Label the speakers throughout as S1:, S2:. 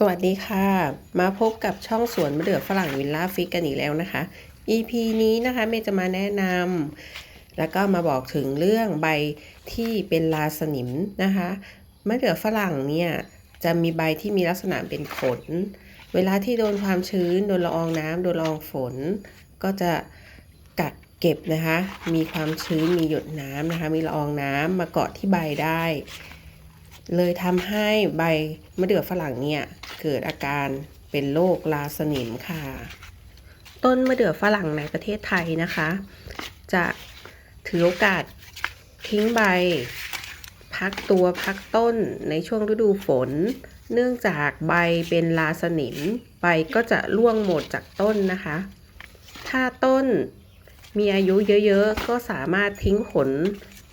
S1: สวัสดีค่ะ มาพบกับช่องสวนมะเดื่อฝรั่งวิลล่าฟิกกันอีกแล้วนะคะ EP นี้นะคะเมย์จะมาแนะนำแล้วก็มาบอกถึงเรื่องใบที่เป็นลาสนิมนะคะมะเดื่อฝรั่งเนี่ยจะมีใบที่มีลักษณะเป็นขน เวลาที่โดนความชื้น โดนละอองน้ำโดนละอองฝน ก็จะกักเก็บนะคะ มีความชื้นมีหยดน้ำนะคะ มีละอองน้ำมาเกาะที่ใบได้เลยทำให้ใบมะเดื่อฝรั่งเนี่ย เกิดอาการเป็นโรคลาสนิมค่ะ ต้นมะเดื่อฝรั่งในประเทศไทยนะคะ จะถือโอกาสทิ้งใบ พักตัวพักต้นในช่วงฤดูฝน เนื่องจากใบเป็นลาสนิม ใบก็จะร่วงหมดจากต้นนะคะ ถ้าต้นมีอายุเยอะๆ ก็สามารถทิ้งผล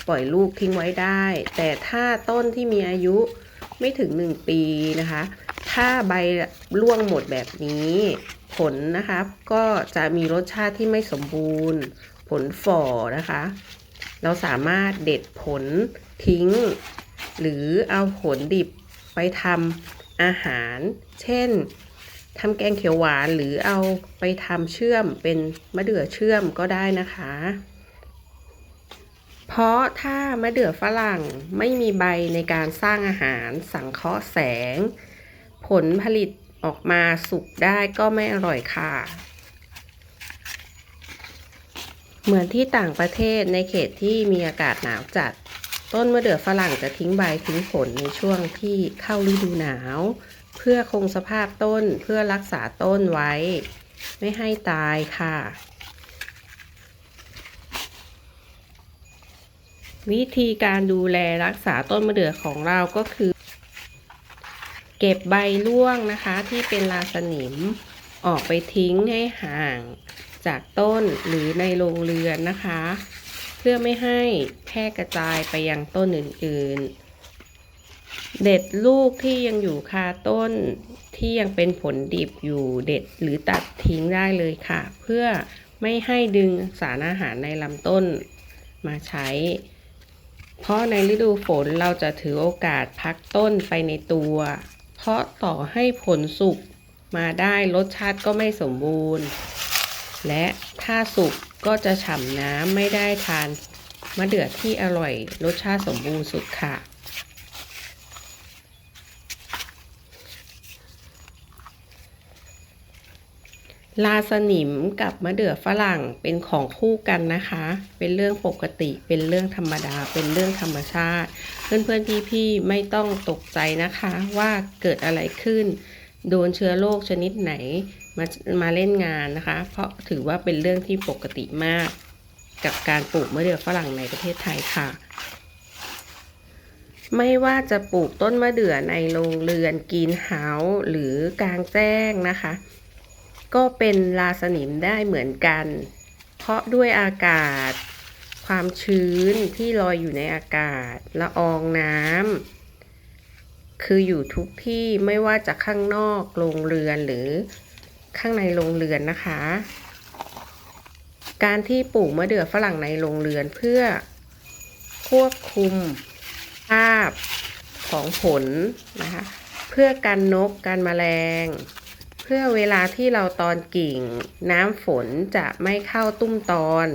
S1: ปล่อยลูกทิ้งไว้ได้ แต่ถ้าต้นที่มีอายุไม่ถึง 1 ปีนะคะ ถ้าใบร่วงหมดแบบนี้ ผลนะคะก็จะมีรสชาติที่ไม่สมบูรณ์ ผลฝ่อนะคะ เราสามารถเด็ดผลทิ้ง หรือเอาผลดิบไปทำอาหาร เช่นทำแกงเขียวหวานหรือเอาไปทำเชื่อมเป็นมะเดื่อเชื่อมก็ได้นะคะ เพราะถ้ามะเดื่อฝรั่งไม่มีใบในการสร้างอาหารสังเคราะห์แสง ผลผลิตออกมาสุกได้ก็ไม่อร่อยค่ะ เหมือนที่ต่างประเทศในเขตที่มีอากาศหนาวจัด ต้นมะเดื่อฝรั่งจะทิ้งใบทิ้งผลในช่วงที่เข้าฤดูหนาว เพื่อคงสภาพต้นเพื่อรักษาต้นไว้ ไม่ให้ตายค่ะวิธีการดูแลรักษาต้นมะเดื่อของเราก็คือ เก็บใบร่วงนะคะที่เป็นลาสนิมออกไปทิ้งให้ห่างจากต้นหรือในโรงเรือนนะคะ เพื่อไม่ให้แพร่กระจายไปยังต้นอื่นๆ เด็ดลูกที่ยังอยู่คาต้นที่ยังเป็นผลดิบอยู่เด็ดหรือตัดทิ้งได้เลยค่ะ เพื่อไม่ให้ดึงสารอาหารในลำต้นมาใช้ เพราะในฤดูฝนเราจะถือโอกาสพักต้นไปในตัว เพราะต่อให้ผลสุกมาได้รสชาติก็ไม่สมบูรณ์ และถ้าสุกก็จะฉ่ำน้ำไม่ได้ทานมะเดื่อที่อร่อยรสชาติสมบูรณ์สุดค่ะ ลาสนิมกับมะเดื่อฝรั่งเป็นของคู่กันนะคะ เป็นเรื่องปกติ เป็นเรื่องธรรมดา เป็นเรื่องธรรมชาติ เพื่อนๆพี่ๆไม่ต้องตกใจนะคะว่าเกิดอะไรขึ้น โดนเชื้อโรคชนิดไหนมามาเล่นงานนะคะ เพราะถือว่าเป็นเรื่องที่ปกติมาก กับการปลูกมะเดื่อฝรั่งในประเทศไทยค่ะ ไม่ว่าจะปลูกต้นมะเดื่อในโรงเรือนกรีนเฮาส์หรือกลางแจ้งนะคะ ก็เป็นลาสนิมได้เหมือนกัน เพราะด้วยอากาศ ความชื้นที่ลอยอยู่ในอากาศ ละอองน้ำคืออยู่ทุกที่ไม่ว่าจะข้างนอกโรงเรือนหรือข้างในโรงเรือนนะคะ การที่ปลูกมะเดื่อฝรั่งในโรงเรือนเพื่อควบคุมภาพของผลนะคะ เพื่อกันนกกันแมลง เพื่อเวลาที่เราตอนกิ่ง น้ำฝนจะไม่เข้าตุ้มตอน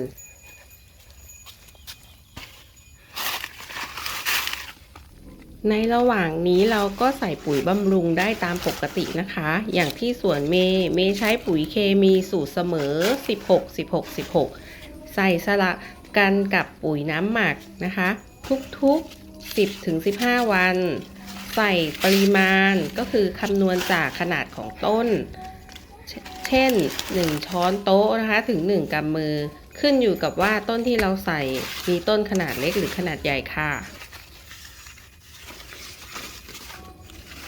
S1: ในระหว่างนี้เราก็ใส่ปุ๋ยบำรุงได้ตามปกตินะคะ อย่างที่สวนเมย์เมย์ใช้ปุ๋ยเคมีสูตรเสมอ 16 16 16 ใส่สลับกันกับปุ๋ยน้ำหมักนะคะ ทุกๆ 10ถึง15 วัน ใส่ปริมาณก็คือคำนวณจากขนาดของต้น เช่น 1 ช้อนโต๊ะนะคะถึง 1กำมือ ขึ้นอยู่กับว่าต้นที่เราใส่มีต้นขนาดเล็กหรือขนาดใหญ่ค่ะ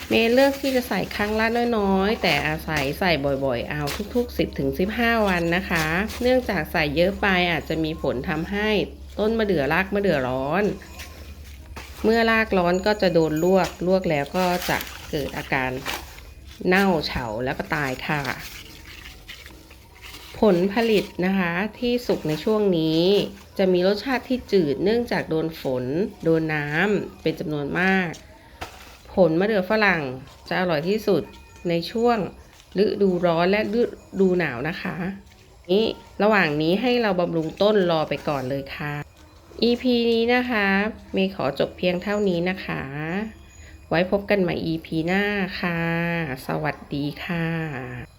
S1: เมย์เลือกที่จะใส่ครั้งละน้อยๆ แต่อาศัยใส่บ่อยๆ เอาทุกๆ 10ถึง15 วันนะคะ เนื่องจากใส่เยอะไปอาจจะมีผลทำให้ต้นมะเดื่อรากมะเดื่อร้อน เมื่อรากร้อนก็จะโดนลวก ลวกแล้วก็จะเกิดอาการเน่าเฉาแล้วก็ตายค่ะ ผลผลิตนะคะที่สุกในช่วงนี้ จะมีรสชาติที่จืดเนื่องจากโดนฝน โดนน้ำเป็นจำนวนมาก ผลมะเดื่อฝรั่งจะอร่อยที่สุดในช่วงฤดูร้อนและฤดูหนาวนะคะ นี้ระหว่างนี้ให้เราบำรุงต้นรอไปก่อนเลยค่ะ EP นี้นะคะเมย์ขอจบเพียงเท่านี้นะคะ ไว้พบกันใหม่ EP หน้าค่ะ สวัสดีค่ะ